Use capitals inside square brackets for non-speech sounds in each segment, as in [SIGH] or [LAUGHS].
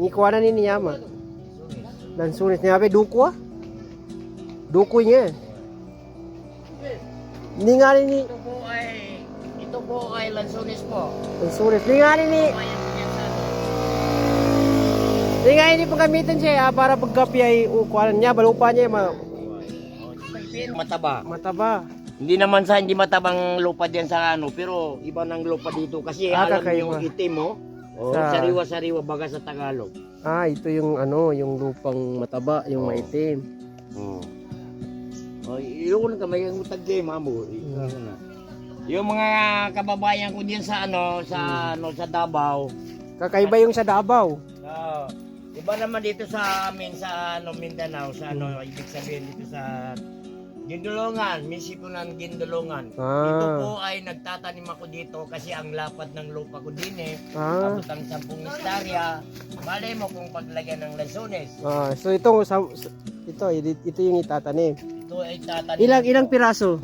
Ni kuha na ni niyama. Lansunis niya. Abe, duko. Duko niya. Ni nga rin ni Ito po ay, ito po ay lansones po. Lansunis. Ni nga rin ni ano. Ni pagamitan siya ah, para pagkapi ay uh, kuha niya. Balupa niya. Ma Mataba. mataba. Hindi naman sa hindi matabang lupa diyan sa ano, pero iba ng lupa dito kasi Ah, alam yung itim mo. Oh, Sa- sariwa-sariwa baga sa Tagalog. Ah, ito yung ano, yung lupang mataba, yung Oo. maitim. Oh. Oh, yun ka may utag game mo. Ikaw na. Yung mga kababayan ko diyan sa ano, sa ano sa Davao. Kakaiba yung sa Davao. Ah, iba naman dito sa amin sa ano Mindanao, sa ano ibig sabihin dito sa Gindulungan, munisipyo ng Gindulungan. Ah. Ito po ay nagtatanim ako dito kasi ang lapad ng lupa ko din eh. Ah. Abot ang 10 hektarya. Malay mo kung paglagyan ng lansones. Ah, so ito sa, ito ito yung itatanim. Ito ay tatanim. Ilang ilang piraso?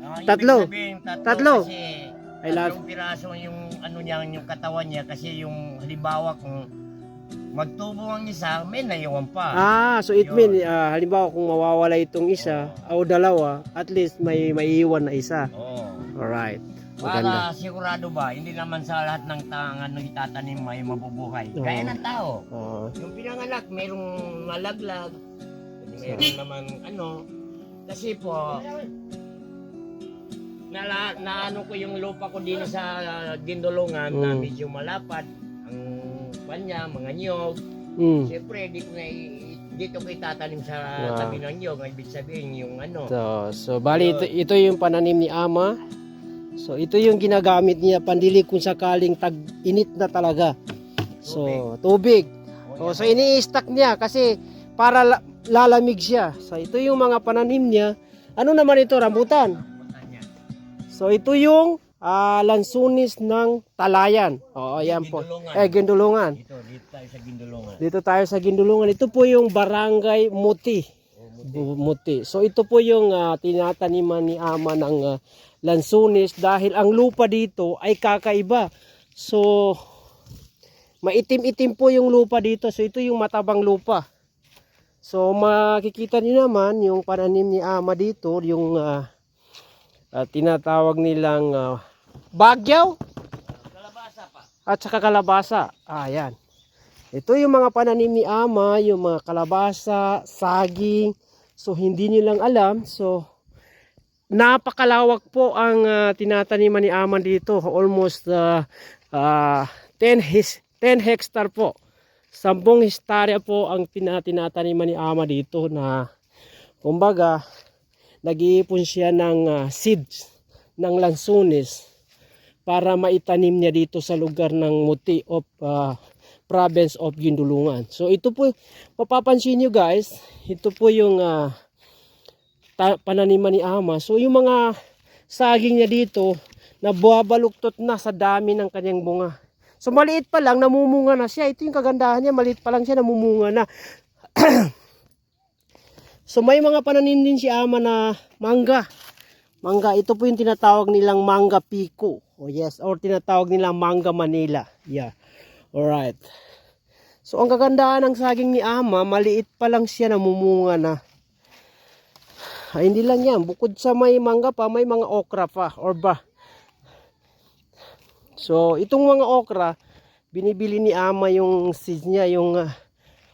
Ah, Tatlo. sabihin, tatlo. Tatlo. Kasi lahat. tatlong piraso yung ano niya, yung katawan niya kasi yung halimbawa kung magtubo ang isa, may naiwan pa. Ah, so it Yun. mean ah, halimbawa kung mawawala itong isa o dalawa, at least may maiiwan na isa. Oo. Alright. Maganda. Para sigurado ba, hindi naman sa lahat ng tangan na itatanim may mabubuhay. Oo. Gaya ng tao. Ah, Yung pinanganak, mayroong malaglag. Mayroong naman ano. Kasi po, nala, naano ko yung lupa ko din sa Gindulungan na Mm. medyo malapad. Ang kanya, mga niyog. mm. Siyempre, di ko na dito ko itatanim sa Wow. tabi ng niyog. Ang Ibig sabihin yung ano. So, so bali ito, ito yung pananim ni Ama. So ito yung ginagamit niya pandili kung sakaling tag-init na talaga. So, tubig. O, Oh, so ini-stack niya kasi para la- lalamig siya. So ito yung mga pananim niya. Ano naman ito, rambutan? So ito yung ah, lansunis ng talayan. Oo, ayan po. Eh, Gindulungan. Dito, dito tayo sa Gindulungan. Dito tayo sa Gindulungan. Ito po yung Barangay Muti. Bu- Muti. So ito po yung ah, tinataniman ni Ama ng ah, lansunis dahil ang lupa dito ay kakaiba. So maitim-itim po yung lupa dito. So ito yung matabang lupa. So makikita niyo naman yung pananim ni Ama dito, yung ah, ah, tinatawag nilang ah, bagyaw Kalabasa pa. at saka kalabasa. Ah, yan. Ito yung mga pananim ni Ama, yung mga kalabasa, saging. So, hindi nilang alam. So, napakalawak po ang ah, tinataniman ni Ama dito. Almost ah, ah, 10, his, 10 hectare po. 10 hektarya po ang tina- tinataniman ni Ama dito na kumbaga nag-iipon siya ng ah, seeds ng lansunis para maitanim niya dito sa lugar ng Muti of ah, province of Gindulungan. So ito po, mapapansin nyo guys, ito po yung ah, ta- pananiman ni Ama. So yung mga saging niya dito, na buwabaluktot na sa dami ng kanyang bunga. So maliit pa lang, namumunga na siya. Ito yung kagandahan niya, maliit pa lang siya, namumunga na. [CLEARS THROAT] so may mga pananim din si Ama na mangga. Mangga, ito po yung tinatawag nilang mangga pico. Oh yes, or tinatawag nilang mangga Manila. Yeah. Alright. So ang kagandahan ng saging ni Ama, maliit pa lang siya namumunga na. Ay, hindi lang yan. Bukod sa may mangga pa, may mga okra pa. Or ba? So, itong mga okra, binibili ni Ama yung seeds niya, yung ah,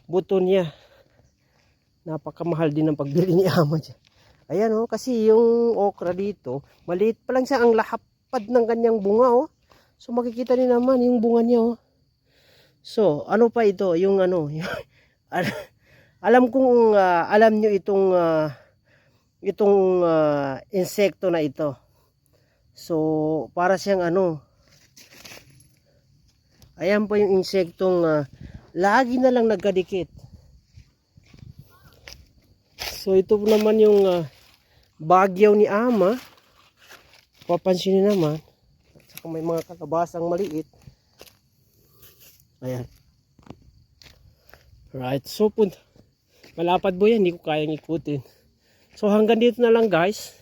buto niya. Napakamahal din ang pagbili ni Ama dyan. Ayan oh, kasi yung okra dito, maliit pa lang siya ang lahapad ng kanyang bunga oh. So makikita niyo naman yung bunga niya oh. So, ano pa ito? Yung ano, [LAUGHS] yung, al- alam kong ah, alam niyo itong ah, itong ah, insekto na ito. So, para siyang ano, ayan po yung insektong ah, lagi na lang nagkadikit. So, ito po naman yung ah, bagyaw ni Ama. Papansin naman. At saka may mga kalabasang maliit. Ayan. Right. So, pun malapad po yan. Hindi ko kayang ikutin. So, hanggang dito na lang guys.